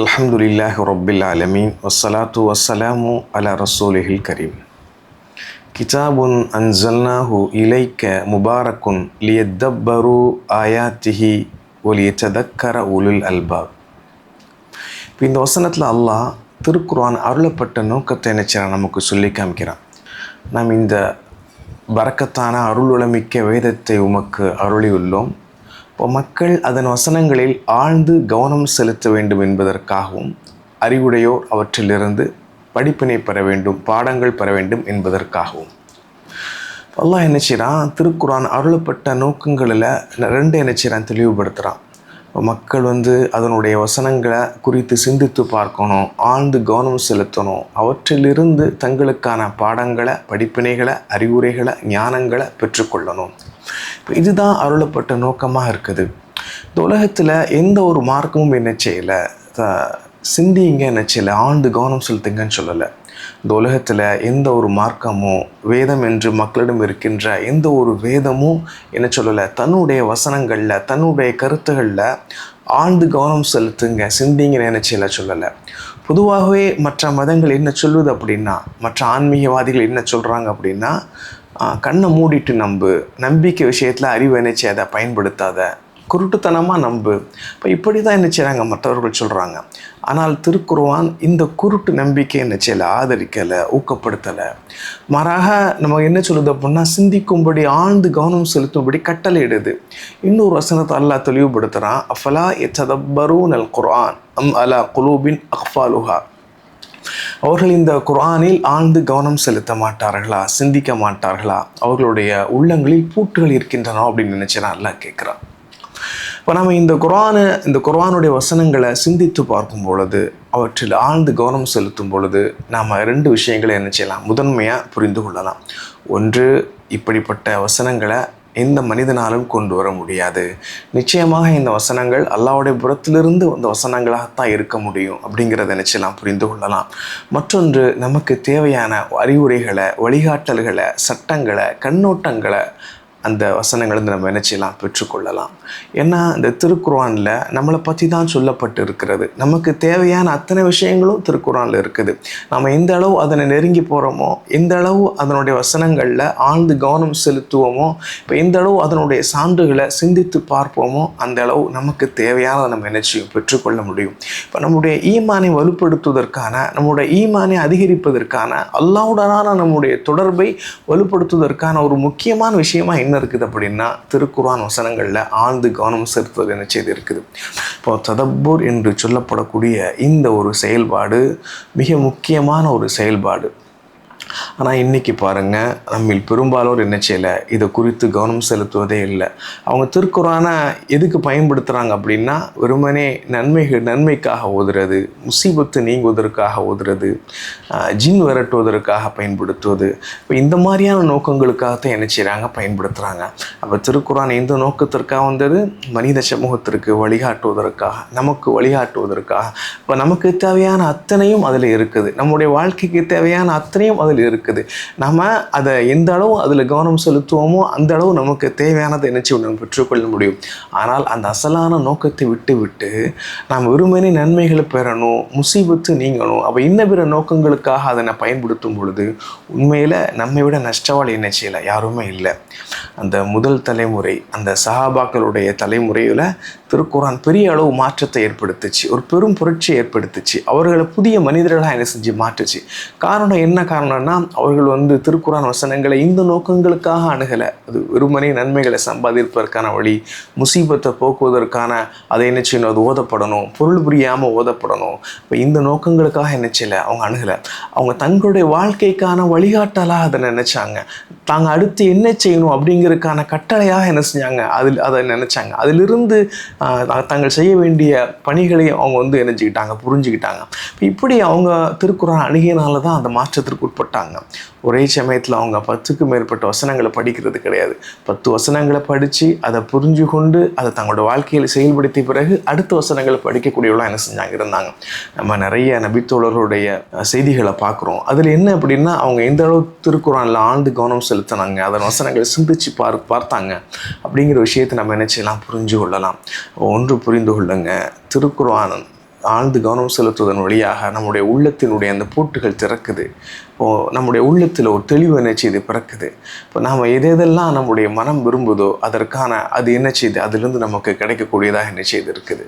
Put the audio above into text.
அலமதுல்லாஹ் ரப்பில் ஆலமீன் வசலாத்து வஸ்ஸலாமு அலா ரசூலிஹில் கரீம் கிதாபுன் அன்சல்னாஹு இலைக்க முபாரக்குன் லியத்தப்பரு ஆயாத்திஹி சதக்கர உலுல் அல்பாப் இப்போ இந்த வசனத்தில் அல்லாஹ் திருக்குர்ஆன் அருளப்பட்ட நோக்கத்தை நினைச்சான் நமக்கு சொல்லி காமிக்கிறான். நாம் இந்த பரக்கத்தான அருளுளமிக்க வேதத்தை உமக்கு அருளியுள்ளோம். மக்கள் அதன் வசனங்களில் ஆழ்ந்து கவனம் செலுத்த வேண்டும் என்பதற்காகவும் அறிவுடையோர் அவற்றிலிருந்து படிப்பினை பெற வேண்டும் பாடங்கள் பெற வேண்டும் என்பதற்காகவும். அல்லாஹ் என்ன செய்கிறான் திருக்குறான் அருளப்பட்ட நோக்கங்களில் ரெண்டு என்ன செய்கிறான் தெளிவுபடுத்துகிறான் மக்கள் வந்து அதனுடைய வசனங்களை குறித்து சிந்தித்து பார்க்கணும் ஆழ்ந்து கவனம் செலுத்தணும். அவற்றிலிருந்து தங்களுக்கான பாடங்களை படிப்பினைகளை அறிவுரைகளை ஞானங்களை பெற்றுக்கொள்ளணும். இப்போ இதுதான் அருளப்பட்ட நோக்கமாக இருக்குது. இந்த உலகத்தில் எந்த ஒரு மார்க்கமும் என்ன செய்யலை. சிந்திங்க என்ன செய்யலை. ஆழ்ந்து கவனம் செலுத்துங்கன்னு சொல்லலை. இந்த உலகத்தில் எந்த ஒரு மார்க்கமும் வேதம் என்று மக்களிடம் இருக்கின்ற எந்த ஒரு வேதமும் என்ன சொல்லலை தன்னுடைய வசனங்களில் தன்னுடைய கருத்துகளில் ஆழ்ந்து கவனம் செலுத்துங்க சிந்திங்கன்னு நினைச்சல சொல்லலை. பொதுவாகவே மற்ற மதங்கள் என்ன சொல்லுது அப்படின்னா மற்ற ஆன்மீகவாதிகள் என்ன சொல்கிறாங்க அப்படின்னா கண்ணை மூடிட்டு நம்பு நம்பிக்கை விஷயத்தில் அறிவு நினைச்சு அதை பயன்படுத்தாத குருட்டுத்தனமாக நம்பு. இப்போ இப்படி தான் என்ன செய்கிறாங்க மற்றவர்கள் சொல்கிறாங்க ஆனால் திருக்குருவான் இந்த குருட்டு நம்பிக்கை என்ன செய்யலை ஆதரிக்கலை ஊக்கப்படுத்தலை. மாறாக நம்ம என்ன சொல்லுது அப்படின்னா சிந்திக்கும்படி ஆழ்ந்து கவனம் செலுத்தும்படி கட்டளையிடுது. இன்னொரு வசனத்தை அல்லா தெளிவுபடுத்துகிறான் அஃபலா எச்சதப்பரூன் அல் குர்ஆன் அம் அலா குலூபின் அஃபாலுஹா அவர்கள் இந்த குரானில் ஆழ்ந்து கவனம் செலுத்த மாட்டார்களா? சிந்திக்க மாட்டார்களா? அவர்களுடைய உள்ளங்களில் பூட்டுகள் இருக்கின்றன அப்படின்னு நினைச்சு நான் எல்லாம் கேட்குறான். இப்போ நம்ம இந்த குரானு இந்த குரானுடைய வசனங்களை சிந்தித்து பார்க்கும் பொழுது அவற்றில் ஆழ்ந்து கவனம் செலுத்தும் பொழுது நாம் ரெண்டு விஷயங்களை என்ன செய்யலாம்? முதன்மையாக புரிந்து கொள்ளலாம். ஒன்று இப்படிப்பட்ட வசனங்களை எந்த மனிதனாலும் கொண்டு வர முடியாது. நிச்சயமாக இந்த வசனங்கள் அல்லாவுடைய புறத்திலிருந்து வந்த வசனங்களாகத்தான் இருக்க முடியும் அப்படிங்கிறத நினைச்சலாம் புரிந்து கொள்ளலாம். மற்றொன்று நமக்கு தேவையான அறிவுரைகளை வழிகாட்டல்களை சட்டங்களை கண்ணோட்டங்களை அந்த வசனங்களை நம்ம நினைச்சலாம் பெற்றுக்கொள்ளலாம். ஏன்னா இந்த திருக்குறானில் நம்மளை பற்றி தான் சொல்லப்பட்டு இருக்கிறது நமக்கு தேவையான அத்தனை விஷயங்களும் திருக்குறானில் இருக்குது. நம்ம எந்த அளவு அதனை நெருங்கி போகிறோமோ எந்த அளவு அதனுடைய வசனங்களில் ஆழ்ந்து கவனம் செலுத்துவோமோ இப்போ எந்த அளவு அதனுடைய சான்றுகளை சிந்தித்து பார்ப்போமோ அந்த அளவு நமக்கு தேவையான நம்ம நினைச்சியும் பெற்றுக்கொள்ள முடியும். இப்போ நம்முடைய ஈமானை வலுப்படுத்துவதற்கான நம்முடைய ஈமானை அதிகரிப்பதற்கான அல்லாவுடனான நம்முடைய தொடர்பை வலுப்படுத்துவதற்கான ஒரு முக்கியமான விஷயமா என்ன இருக்குது அப்படின்னா திருக்குறான் வசனங்களில் ஆழ்ந்து கவனம் செலுத்துவது என்ன செய்து இருக்குது. இப்போ ததப்பூர் என்று சொல்லப்படக்கூடிய இந்த ஒரு செயல்பாடு மிக முக்கியமான ஒரு செயல்பாடு. ஆனால் இன்றைக்கி பாருங்கள் நம்மில் பெரும்பாலோர் என்ன செய்யலை? இதை குறித்து கவனம் செலுத்துவதே இல்லை. அவங்க திருக்குறானை எதுக்கு பயன்படுத்துகிறாங்க அப்படின்னா வெறுமனே நன்மைகள் நன்மைக்காக ஓதுறது முசீபத்து நீங்குவதற்காக ஓதுறது ஜின் விரட்டுவதற்காக பயன்படுத்துவது. இப்போ இந்த மாதிரியான நோக்கங்களுக்காகத்தான் என்ன செய்கிறாங்க பயன்படுத்துகிறாங்க அப்போ திருக்குறான் எந்த நோக்கத்திற்காக வந்தது? மனித சமூகத்திற்கு வழிகாட்டுவதற்காக நமக்கு வழிகாட்டுவதற்காக. இப்போ நமக்கு தேவையான அத்தனையும் அதில் இருக்குது. நம்முடைய வாழ்க்கைக்கு தேவையான அத்தனையும் அதில் இருக்குது. நம்ம அதை எந்த அளவு அதில் கவனம் செலுத்துவோமோ அந்த அளவு நமக்கு தேவையானதை நினச்சி நம்ம பெற்றுக்கொள்ள முடியும். ஆனால் அந்த அசலான நோக்கத்தை விட்டு விட்டு நாம் வெறுமனே நன்மைகளை பெறணும் முசீபத்து நீங்கணும் அப்போ இன்ன பிற நோக்கங்களுக்காக அதனை பயன்படுத்தும் பொழுது உண்மையில் நம்மை விட நஷ்டவாள் என்ன செய்யலை? யாருமே இல்லை. அந்த முதல் தலைமுறை அந்த சஹாபாக்களுடைய தலைமுறையில் திருக்குறான் பெரிய அளவு மாற்றத்தை ஏற்படுத்துச்சு. ஒரு பெரும் புரட்சியை ஏற்படுத்துச்சு. அவர்களை புதிய மனிதர்களாக என்ன செஞ்சு மாற்றுச்சு? காரணம் என்ன காரணம்னா அவர்கள் வந்து திருக்குறான் வசனங்களை இந்த நோக்கங்களுக்காக அணுகலை. அது வெறுமனே நன்மைகளை சம்பாதிப்பதற்கான வழி முசீபத்தை போக்குவதற்கான அதை என்ன செய்யணும் அது ஓதப்படணும் பொருள் புரியாமல் ஓதப்படணும். இப்போ இந்த நோக்கங்களுக்காக என்ன செய்யலை? அவங்க அணுகலை. அவங்க தங்களுடைய வாழ்க்கைக்கான வழிகாட்டலாக அதை நினைச்சாங்க. தாங்க அடுத்து என்ன செய்யணும் அப்படிங்கிறதுக்கான கட்டளையாக என்ன செஞ்சாங்க? அதில் அதை நினைச்சாங்க. அதிலிருந்து தாங்கள் செய்ய வேண்டிய பணிகளையும் அவங்க வந்து நினைச்சுக்கிட்டாங்க புரிஞ்சுக்கிட்டாங்க. இப்படி அவங்க திருக்குறான் அணுகினால தான் அந்த மாற்றத்திற்கு உட்பட்டாங்க. ஒரே சமயத்தில் அவங்க பத்துக்கு மேற்பட்ட வசனங்களை படிக்கிறது கிடையாது. பத்து வசனங்களை படித்து அதை புரிஞ்சு கொண்டு அதை தங்களோட வாழ்க்கையில் செயல்படுத்திய பிறகு அடுத்த வசனங்களை படிக்கக்கூடியவளாக என்ன செஞ்சாங்க? இருந்தாங்க. நம்ம நிறைய நபித்தோழர்களுடைய செய்திகளை பார்க்குறோம். அதில் என்ன அப்படின்னா அவங்க எந்த அளவு திருக்குறானில் ஆழ்ந்து கவனம் செலுத்தினாங்க அதன் வசனங்களை சிந்திச்சு பார் பார்த்தாங்க அப்படிங்கிற விஷயத்தை நம்ம என்ன செய்யலாம்? புரிஞ்சு கொள்ளலாம் ஒன்று புரிந்து கொள்ளுங்க. திருக்குறான் ஆழ்ந்து கவனம் செலுத்துவதன் வழியாக நம்முடைய உள்ளத்தினுடைய அந்த பூட்டுகள் திறக்குது. இப்போ நம்முடைய உள்ளத்தில் ஒரு தெளிவு என்ன செய்து பிறக்குது. இப்போ நாம் எது எதெல்லாம் நம்முடைய மனம் விரும்புதோ அதற்கான அது என்ன செய்யுது அதுலேருந்து நமக்கு கிடைக்கக்கூடியதாக என்ன செய்து இருக்குது.